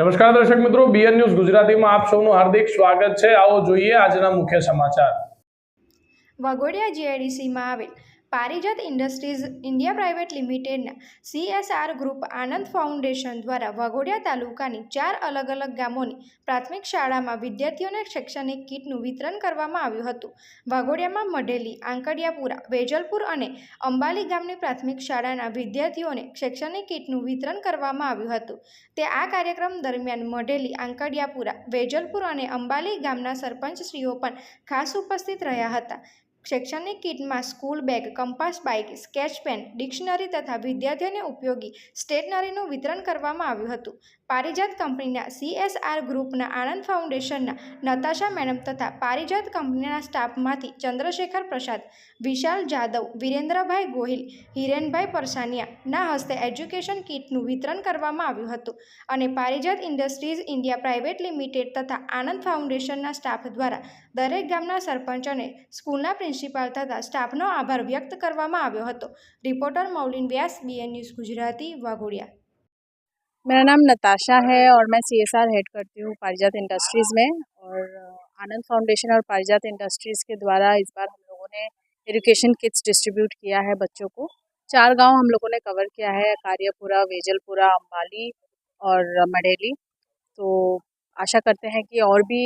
નમસ્કાર દર્શક મિત્રો બીએન ન્યૂઝ ગુજરાતીમાં આપ સૌનું હાર્દિક સ્વાગત છે. આવો જોઈએ આજના મુખ્ય સમાચાર. વાઘોડિયા જીઆઈડીસીમાં આવેલ પારિજાત ઇન્ડસ્ટ્રીઝ ઇન્ડિયા પ્રાઇવેટ લિમિટેડના સીએસઆર ગ્રુપ આનંદ ફાઉન્ડેશન દ્વારા વાઘોડિયા તાલુકાની ચાર અલગ અલગ ગામોની પ્રાથમિક શાળામાં વિદ્યાર્થીઓને શૈક્ષણિક કીટનું વિતરણ કરવામાં આવ્યું હતું. વાઘોડિયામાં મઢેલી, આંકડિયાપુરા, વેજલપુર અને અંબાલી ગામની પ્રાથમિક શાળાના વિદ્યાર્થીઓને શૈક્ષણિક કીટનું વિતરણ કરવામાં આવ્યું હતું. તે આ કાર્યક્રમ દરમિયાન મઢેલી, આંકડિયાપુરા, વેજલપુર અને અંબાલી ગામના સરપંચશ્રીઓ પણ ખાસ ઉપસ્થિત રહ્યા હતા. શૈક્ષણિક કીટમાં school bag, compass, bike, sketch pen, dictionary તથા વિદ્યાર્થીઓને ઉપયોગી સ્ટેશનરીનું વિતરણ કરવામાં આવ્યું હતું. પારિજાત કંપનીના સીએસઆર ગ્રુપના આનંદ ફાઉન્ડેશનના નતાશા મેડમ તથા પારિજાત કંપનીના સ્ટાફમાંથી ચંદ્રશેખર પ્રસાદ, વિશાલ જાદવ, વિરેન્દ્રભાઈ ગોહિલ, હિરેનભાઈ પરસાનિયાના હસ્તે એજ્યુકેશન કીટનું વિતરણ કરવામાં આવ્યું હતું અને Parijat industries India private limited તથા આનંદ ફાઉન્ડેશનના સ્ટાફ દ્વારા દરેક ગામના સરપંચ અને સ્કૂલના પ્રિન્સિપાલ તથા સ્ટાફનો આભાર વ્યક્ત કરવામાં આવ્યો હતો reporter Maulin Vyas BN news Gujarati Waghodia मेरा नाम नताशा है और मैं सी एस आर हेड करती हूँ पारिजात इंडस्ट्रीज़ में और अ, आनंद फाउंडेशन और पारिजात इंडस्ट्रीज़ के द्वारा इस बार हम लोगों ने एजुकेशन किट्स डिस्ट्रीब्यूट किया है बच्चों को चार गांव हम लोगों ने कवर किया है कार्यपुरा वेजलपुरा अम्बाली और मडेली तो आशा करते हैं कि और भी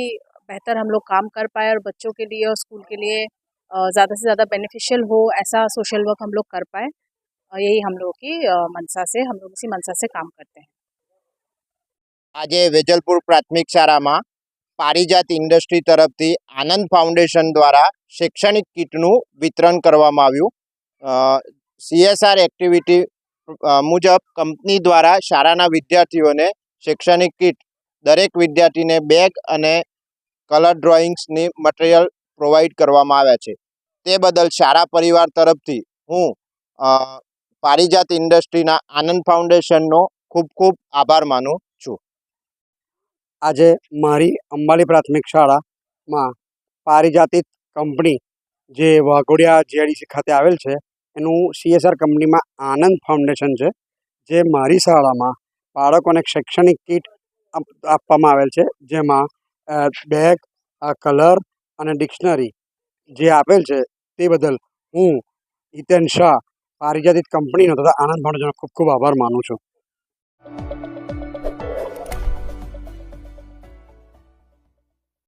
बेहतर हम लोग काम कर पाए और बच्चों के लिए और स्कूल के लिए ज़्यादा से ज़्यादा बेनिफिशियल हो ऐसा सोशल वर्क हम लोग कर पाए और यही हम लोगों की अ, मंशा से हम लोग इसी मंशा से काम करते हैं આજે વેજલપુર પ્રાથમિક શાળામાં પારિજાત ઇન્ડસ્ટ્રી તરફથી આનંદ ફાઉન્ડેશન દ્વારા શૈક્ષણિક કીટનું વિતરણ કરવામાં આવ્યું સીએસઆર એક્ટિવિટી મુજબ કંપની દ્વારા શાળાના વિદ્યાર્થીઓને શૈક્ષણિક કીટ દરેક વિદ્યાર્થીને બેગ અને કલર ડ્રોઈંગ્સની મટીરિયલ પ્રોવાઈડ કરવામાં આવ્યા છે. તે બદલ શાળા પરિવાર તરફથી હું પારિજાત ઇન્ડસ્ટ્રીના આનંદ ફાઉન્ડેશનનો ખૂબ ખૂબ આભાર માનું છું. આજે મારી અંબાલી પ્રાથમિક શાળામાં પારિજાતિત કંપની જે વાઘોડિયા જીઆઈડીસી ખાતે આવેલ છે, એનું સીએસઆર કંપનીમાં આનંદ ફાઉન્ડેશન છે, જે મારી શાળામાં બાળકોને શૈક્ષણિક કીટ આપવામાં આવેલ છે, જેમાં બેગ કલર અને ડિક્શનરી જે આપેલ છે તે બદલ હું હિતેન શાહ પારિજાતિત કંપનીનો તથા આનંદ ભણજનો ખૂબ ખૂબ આભાર માનું છું.